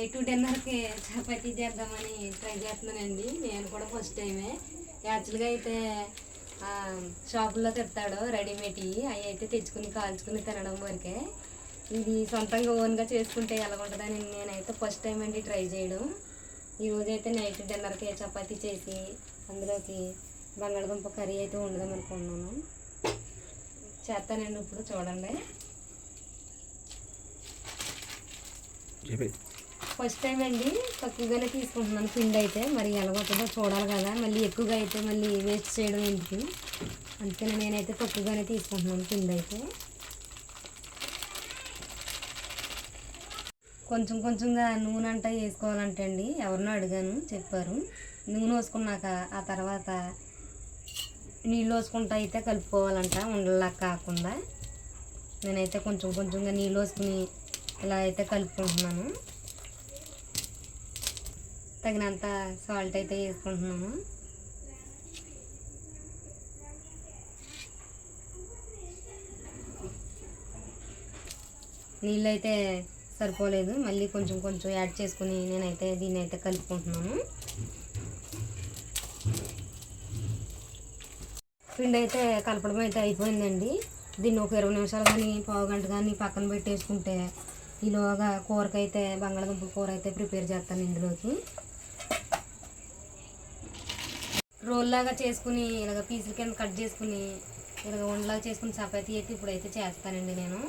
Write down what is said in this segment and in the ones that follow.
Night డిన్నర్కి చపాతీ చేద్దామని try చేస్తున్నానండి. నేను కూడా ఫస్ట్ టైమే. యాక్చువల్గా అయితే షాపుల్లో తెస్తాడు రెడీమేడ్ అవి అయితే తెచ్చుకుని కాల్చుకుని తినడం వరకే. ఇది సొంతంగా ఓన్గా చేసుకుంటే ఎలా ఉంటుందని నేనైతే ఫస్ట్ టైం అండి ట్రై చేయడం. ఈరోజు అయితే నైట్ డిన్నర్కి చపాతీ చేసి అందులోకి బంగాళదుంప కర్రీ అయితే ఉండదాం అనుకుంటున్నాను. చేస్తానండి ఇప్పుడు చూడండి. ఫస్ట్ టైం అండి. తక్కువగానే తీసుకుంటున్నాను. పిండి అయితే మరి ఎలాగొస్తుందో చూడాలి కదా. మళ్ళీ ఎక్కువగా అయితే మళ్ళీ వేస్ట్ చేయడం ఏంటి అందుకని నేనైతే తక్కువగానే తీసుకుంటున్నాను పిండి అయితే. కొంచెం కొంచెంగా నూనె అంట వేసుకోవాలంటే అండి. ఎవరినో అడిగాను. చెప్పారు. నూనె వేసుకున్నాక ఆ తర్వాత నీళ్ళు వేసుకుంటా అయితే కలుపుకోవాలంట. ఉండలా కాకుండా. నేనైతే కొంచెం కొంచెంగా నీళ్ళు వేసుకుని ఇలా అయితే కలుపుకుంటున్నాను. తగినంత సాల్ట్ అయితే వేసుకుంటున్నాము. నీళ్ళు అయితే సరిపోలేదు. మళ్ళీ కొంచెం కొంచెం యాడ్ చేసుకుని నేనైతే దీన్ని అయితే కలుపుకుంటున్నాను పిండి అయితే కలపడం అయితే అయిపోయిందండి. దీన్ని ఒక ఇరవై నిమిషాలు కానీ పావు గంట కానీ పక్కన పెట్టేసుకుంటే ఈలోగా కూరకైతే బంగాళదుంప కూర అయితే ప్రిపేర్ చేస్తాను ఇందులోకి. రోల్ లాగా చేసుకుని ఇలాగ పీసుల కింద కట్ చేసుకుని ఇలాగ వండలాగా చేసుకుని చపాతీ అయితే ఇప్పుడైతే చేస్తానండి నేను.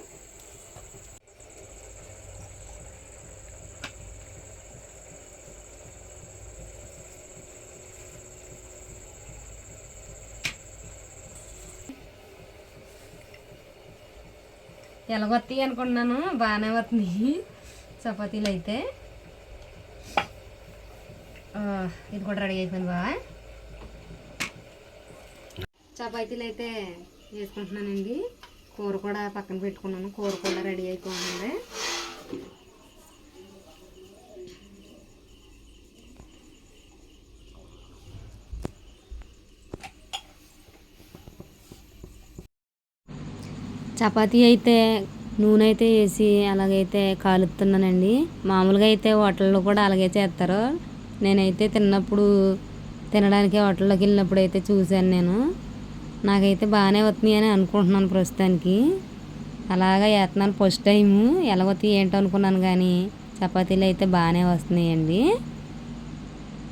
ఎలాగొస్తాయి అనుకుంటున్నాను? బాగానే వస్తున్నాయి చపాతీలు అయితే. ఇది కూడా రెడీ అయిపోయింది బాగా చపాతీలు అయితే వేసుకుంటున్నానండి కూర కూడా పక్కన పెట్టుకున్నాను. కూర కూడా రెడీ అయిపోయింది. చపాతీ అయితే నూనె అయితే వేసి అలాగైతే కాలుతున్నానండి మామూలుగా అయితే హోటల్లో కూడా అలాగే చేస్తారు. నేనైతే తిన్నప్పుడు తినడానికి హోటల్లోకి వెళ్ళినప్పుడు అయితే చూశాను నేను. నాకైతే బాగానే వస్తున్నాయి అని అనుకుంటున్నాను ప్రస్తుతానికి. అలాగా వేస్తున్నాను ఫస్ట్ టైము. ఎలా వస్తాయి ఏంటో అనుకున్నాను కానీ చపాతీలు అయితే బాగానే వస్తున్నాయండి.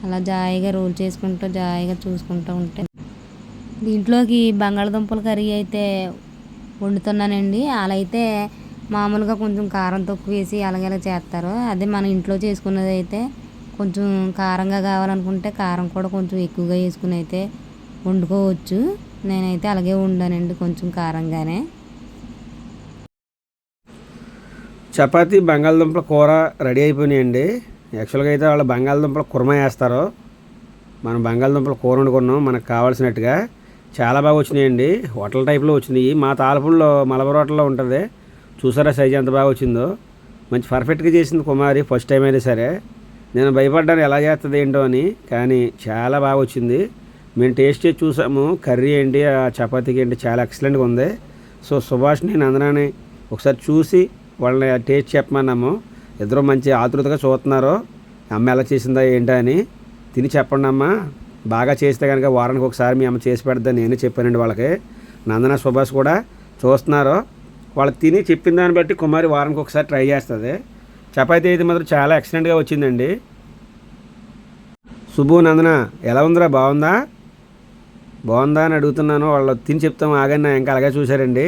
అలా జాయిగా రోల్ చేసుకుంటూ జాయిగా చూసుకుంటూ ఉంటాను దీంట్లోకి బంగాళదుంపల కర్రీ అయితే వండుతున్నానండి. అలా అయితే మామూలుగా కొంచెం కారం తక్కువ వేసి అలాగేలా చేస్తారు అదే మన ఇంట్లో చేసుకున్నది అయితే కొంచెం కారంగా కావాలనుకుంటే కారం కూడా కొంచెం ఎక్కువగా వేసుకుని అయితే వండుకోవచ్చు. నేనైతే అలాగే ఉండానండి కొంచెం కారంగానే. చపాతి బంగాళదుంపల కూర రెడీ అయిపోయినాయండి. యాక్చువల్గా అయితే వాళ్ళు బంగాళదుంపల కుర్మ వేస్తారు. మనం బంగాళదుంపల కూర వండుకున్నాం మనకు కావాల్సినట్టుగా. చాలా బాగా వచ్చినాయండి. హోటల్ టైప్లో వచ్చినాయి. మా తాలపుల్లో మలబర్ హోటల్లో ఉంటుంది. చూసారా సైజ్ ఎంత బాగా వచ్చిందో. మంచి పర్ఫెక్ట్గా చేసింది కుమారి ఫస్ట్ టైం అయినా సరే. నేను భయపడ్డాను ఎలా చేస్తుంది ఏంటో అని. కానీ చాలా బాగా వచ్చింది. మేము టేస్ట్ చేసి చూసాము. కర్రీ ఏంటి ఆ చపాతీకి ఏంటి చాలా ఎక్సలెంట్గా ఉంది. సో సుభాష్ని నందనాని ఒకసారి చూసి వాళ్ళని టేస్ట్ చెప్పమన్నాము. ఇద్దరు మంచి ఆతృతగా చూస్తున్నారు. అమ్మ ఎలా చేసిందా ఏంటా అని. తిని చెప్పండి అమ్మ. బాగా చేస్తే కనుక వారానికి ఒకసారి మీ అమ్మ చేసి పెడతా నేనే చెప్పానండి వాళ్ళకి. నందన సుభాష్ కూడా చూస్తున్నారు. వాళ్ళు తిని చెప్పిన దాన్ని బట్టి కుమారి వారానికి ఒకసారి ట్రై చేస్తుంది. చపాతీ అయితే మాత్రం చాలా ఎక్సలెంట్గా వచ్చిందండి. శుభు నందన ఎలా ఉందిరా బాగుందా? బాగుందా అని అడుగుతున్నాను. వాళ్ళు తిని చెప్తాం ఆగని నా ఇంకా అలాగే చూశారండి.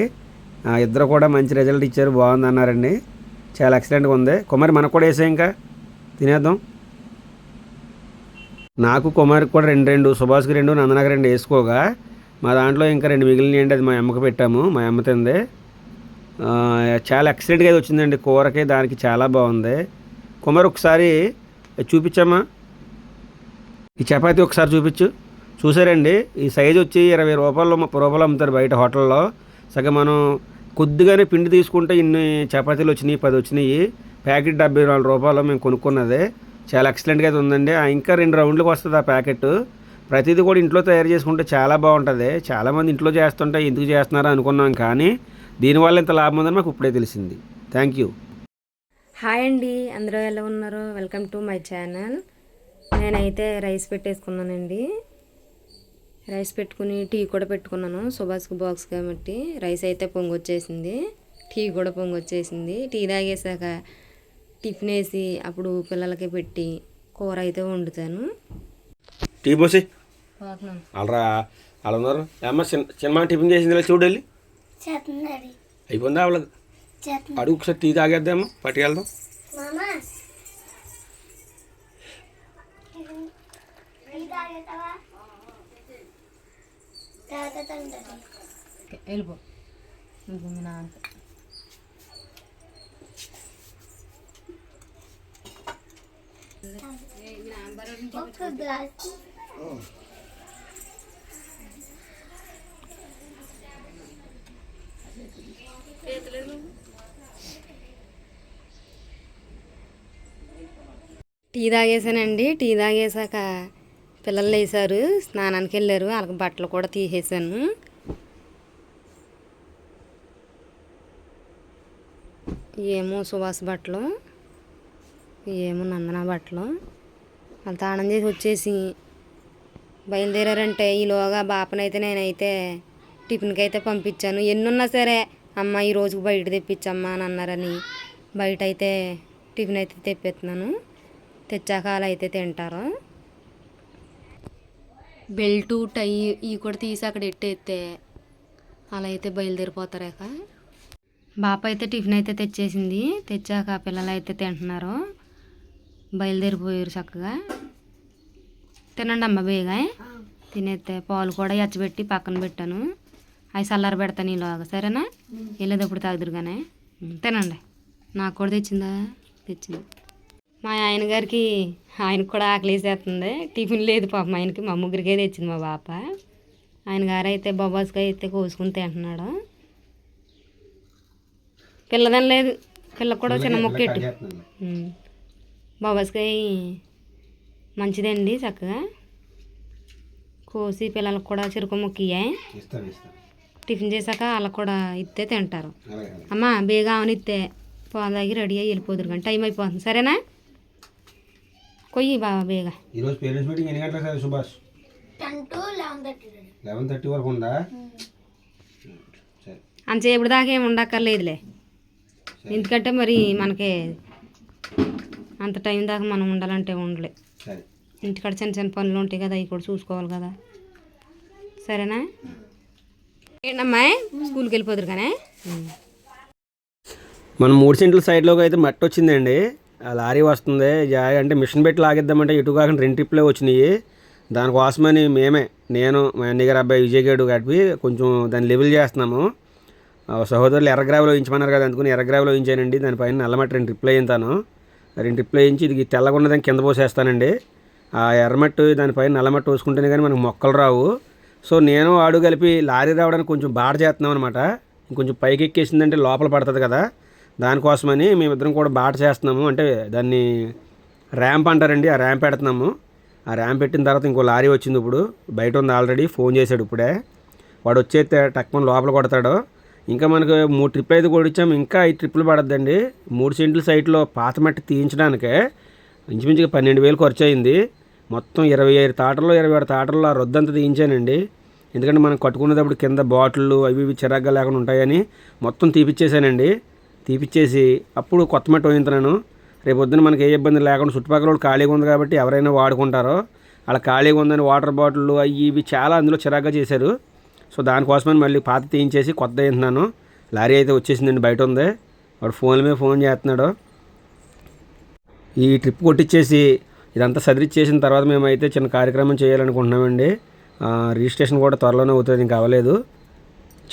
ఇద్దరు కూడా మంచి రిజల్ట్ ఇచ్చారు బాగుంది అన్నారండి. చాలా ఎక్సలెంట్గా ఉంది. కుమారి మనకు కూడా వేసే ఇంకా. తినేద్దాం. నాకు కుమార్కి కూడా రెండు రెండు సుభాష్కి రెండు నందనకి రెండు వేసుకోగా. మా దాంట్లో ఇంకా రెండు మిగిలినాయండి అది మా అమ్మకి పెట్టాము మా అమ్మ తింది. చాలా ఎక్సలెంట్గా అయితే వచ్చిందండి కూరకి దానికి చాలా బాగుంది. కుమార్ ఒకసారి చూపించమ్మా. ఈ చపాతీ ఒకసారి చూపించు. చూసారండి ఈ సైజు వచ్చి ఇరవై రూపాయలు ముప్పై రూపాయలు అమ్ముతారు బయట హోటల్లో. సగం మనం కొద్దిగానే పిండి తీసుకుంటే ఇన్ని చపాతీలు వచ్చినాయి పది వచ్చినాయి. ప్యాకెట్ డెబ్బై నాలుగు రూపాయలు మేము కొనుక్కున్నది. చాలా ఎక్సలెంట్గా అయితే ఉందండి. ఆ ఇంకా రెండు రౌండ్లకు వస్తుంది ఆ ప్యాకెట్. ప్రతిదీ కూడా ఇంట్లో తయారు చేసుకుంటే చాలా బాగుంటుంది. చాలామంది ఇంట్లో చేస్తుంటే ఎందుకు చేస్తున్నారో అనుకున్నాం కానీ దీనివల్ల ఇంత లాభం ఉందని మాకు ఇప్పుడే తెలిసింది. Thank you. హాయ్ అండి. అందరూ ఎలా ఉన్నారు? Welcome to my channel. నేనైతే రైస్ పెట్టేసుకున్నానండి. రైస్ పెట్టుకుని టీ కూడా పెట్టుకున్నాను. సుభాష్కి బాక్స్ కాబట్టి రైస్ అయితే పొంగొచ్చేసింది. టీ కూడా పొంగొచ్చేసింది. టీ తాగేసాక టిఫిన్ వేసి అప్పుడు పిల్లలకి పెట్టి కూర అయితే వండుతాను. టీ పోసి. ఉన్నారు అమ్మ చిన్న చిన్న టిఫిన్ చేసింది చూడాలి అయిపోయిందా వాళ్ళకి? అడుగు ఒకసారి టీ తాగేద్దామా? పట్టుకెళ్దాం. వెళ్ళిపో. మీ నాన్న. ఒక గ్లాస్ టీ తాగేసానండి. టీ తాగేసాక పిల్లలు లేసారు స్నానానికి వెళ్ళారు వాళ్ళకి బట్టలు కూడా తీసేసాను. ఏమో సువాస బట్టలు ఏమో నందన బట్టలు. వాళ్ళు తాళం చేసి వచ్చేసి బయలుదేరారంటే ఈలోగా బాపనైతే నేనైతే టిఫిన్కి అయితే పంపించాను. ఎన్నున్నా సరే అమ్మ ఈ రోజుకి బయట తెప్పించమ్మా అని అన్నారని బయట అయితే టిఫిన్ అయితే తెప్పిస్తున్నాను. తెచ్చాక అలా అయితే తింటారు. బెల్టు టై ఇవి కూడా తీసి అక్కడ ఎట్టేస్తే అలా అయితే బయలుదేరిపోతారాక. బాప అయితే టిఫిన్ అయితే తెచ్చేసింది. తెచ్చాక పిల్లలు అయితే తింటున్నారు. బయలుదేరిపోయారు చక్కగా. తినండి అమ్మ బేగా. తినేస్తే పాలు కూడా ఎచ్చబెట్టి పక్కన పెట్టాను. అవి చల్లార పెడతాను ఈలోగా. సరేనా? వెళ్ళేటప్పుడు తాగుదురు కానీ ఉం, తినండి. నాకు కూడా తెచ్చిందా? తెచ్చింది. మా ఆయన గారికి ఆయనకు కూడా ఆకలేసేస్తుంది. టిఫిన్ లేదు పాపం ఆయనకి మా ముగ్గురికే తెచ్చింది మా పాప. ఆయన గారు అయితే బొబ్బాస్కాయ అయితే కోసుకుని తింటున్నాడు. పిల్లదని లేదు. పిల్లకు కూడా చిన్న మొక్క ఎట్టు ఉం. బొబ్బాస్కాయ మంచిదండి చక్కగా. కోసి పిల్లలకు కూడా చెరుకు ముక్క ఇయ్యే ఇస్తాను ఇస్తాను. టిఫిన్ చేశాక వాళ్ళకు కూడా ఇస్తే తింటారు. అమ్మ బేగా అవనిస్తే పోదాగి రెడీ అయ్యి వెళ్ళిపోదురు కానీ టైం అయిపోతుంది. సరేనా? కొయ్యి బాబా బేగా. ఈరోజు పేరెంట్స్ మీటింగ్ ఎన్ని గంటలకు sir Subhash? Ten to eleven thirty వరకు. ఉందా? సరే. అంతసేపు దాకా ఏమి ఉండక్కర్లేదులే. ఎందుకంటే మరి మనకి అంత టైం దాకా మనం ఉండాలంటే ఉండలే. సరే. ఇంటికాడ చిన్న చిన్న పనులు ఉంటాయి కదా అవి కూడా చూసుకోవాలి కదా. సరేనా? ఏంటమ్మా? స్కూల్కి వెళ్ళిపోదురు కానీ మన మూడు సెంట్ల సైడ్లోకి అయితే మట్టి వచ్చిందండి. లారీ వస్తుంది. అంటే మిషన్ పెట్టి లాగిద్దామంటే ఇటు కాకుండా రెండు ట్రిప్లే వచ్చినాయి. దానికోసమని మేమే నేను మా అన్నగారు అబ్బాయి విజయ్ గడు కలిపి కొంచెం దాన్ని లెవెల్ చేస్తున్నాము. ఆ సహోదరులు ఎర్ర గ్రావిలో ఉంచమన్నారు కదా అందుకుని ఎర్ర గ్రావిలో ఉంచానండి దానిపైన నల్లమట్టి రెండు ట్రిప్లు వేయింతాను రెండు ట్రిప్లు వేయించి ఇది తెల్లగా దాన్ని కింద పోసేస్తానండి. ఆ ఎర్రమట్టి దానిపైన నల్లమట్టి వేసుకుంటేనే కానీ మనకు మొక్కలు రావు. సో నేను ఆడు కలిపి లారీ రావడానికి కొంచెం బాడ చేస్తున్నాం అనమాట ఇంకొంచెం పైకి ఎక్కేసిందంటే లోపల పడుతుంది కదా. దానికోసమని మేమిద్దరం కూడా బాట చేస్తున్నాము. అంటే దాన్ని ర్యాంప్ అంటారండి ఆ ర్యాంప్ పెడుతున్నాము. ఆ ర్యాంప్ పెట్టిన తర్వాత ఇంకో లారీ వచ్చింది ఇప్పుడు. బయట ఉంది ఆల్రెడీ ఫోన్ చేశాడు ఇప్పుడే. వాడు వచ్చేస్తే టక్మని లోపల కొడతాడు. ఇంకా మనకు మూడు ట్రిప్లు అయితే కొడిచ్చాము ఇంకా ఐదు ట్రిప్లు పడద్దండి. మూడు సెంట్లు సైట్లో పాత మట్టి తీయించడానికే ఇంచుమించుగా పన్నెండు వేలు ఖర్చు అయింది. మొత్తం ఇరవై ఐదు తాటల్లో ఇరవై ఆరు తాటల్లో ఆ రొద్దంతా తీయించానండి. ఎందుకంటే మనం కట్టుకునేటప్పుడు కింద బాటిళ్ళు అవి ఇవి చిరాగ్గా లేకుండా ఉంటాయని మొత్తం తీపిచ్చేసానండి. తీపిచ్చేసి అప్పుడు కొత్త మట్టి వేయించున్నాను రేపు పొద్దున మనకి ఏ ఇబ్బంది లేకుండా చుట్టుపక్కల వాళ్ళు ఖాళీగా ఉంది కాబట్టి ఎవరైనా వాడుకుంటారో అలా ఖాళీగా ఉందని వాటర్ బాటిల్ అవి ఇవి చాలా అందులో చిరాగ్గా చేశారు. సో దానికోసమని మళ్ళీ పాత తీయించేసి కొత్త వేయింటున్నాను లారీ అయితే వచ్చేసిందండి బయట ఉంది. వాడు ఫోన్ల మీద ఫోన్ చేస్తున్నాడు. ఈ ట్రిప్ కొట్టించేసి ఇదంతా సదిరిచ్చేసిన తర్వాత మేమైతే చిన్న కార్యక్రమం చేయాలనుకుంటున్నామండి. రిజిస్ట్రేషన్ కూడా త్వరలోనే అవుతుంది ఇంకా అవ్వలేదు.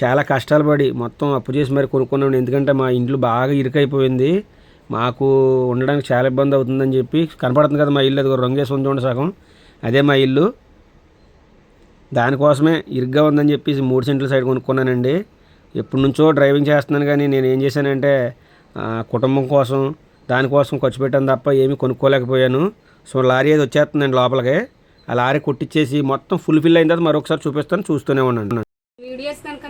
చాలా కష్టాలు పడి మొత్తం అప్పు చేసి మరి కొనుక్కున్నాం. ఎందుకంటే మా ఇంట్లో బాగా ఇరుకైపోయింది. మాకు ఉండడానికి చాలా ఇబ్బంది అవుతుందని చెప్పి కనపడుతుంది కదా మా ఇల్లు. అది రంగేసి ఉంది చూడండి సగం. అదే మా ఇల్లు. దానికోసమే ఇరుగ్గా ఉందని చెప్పేసి మూడు సెంట్ల సైడ్ కొనుక్కున్నానండి. ఎప్పటి నుంచో డ్రైవింగ్ చేస్తున్నాను కానీ నేను ఏం చేశానంటే కుటుంబం కోసం దానికోసం ఖర్చు పెట్టాను తప్ప ఏమీ కొనుక్కోలేకపోయాను. సో లారీ అది వచ్చేస్తుందండి లోపలికి. ఆ లారీ కొట్టించేసి మొత్తం ఫుల్ ఫిల్ అయిన తర్వాత మరొకసారి చూపిస్తాను చూస్తూనే ఉన్నాను. వీడియోస్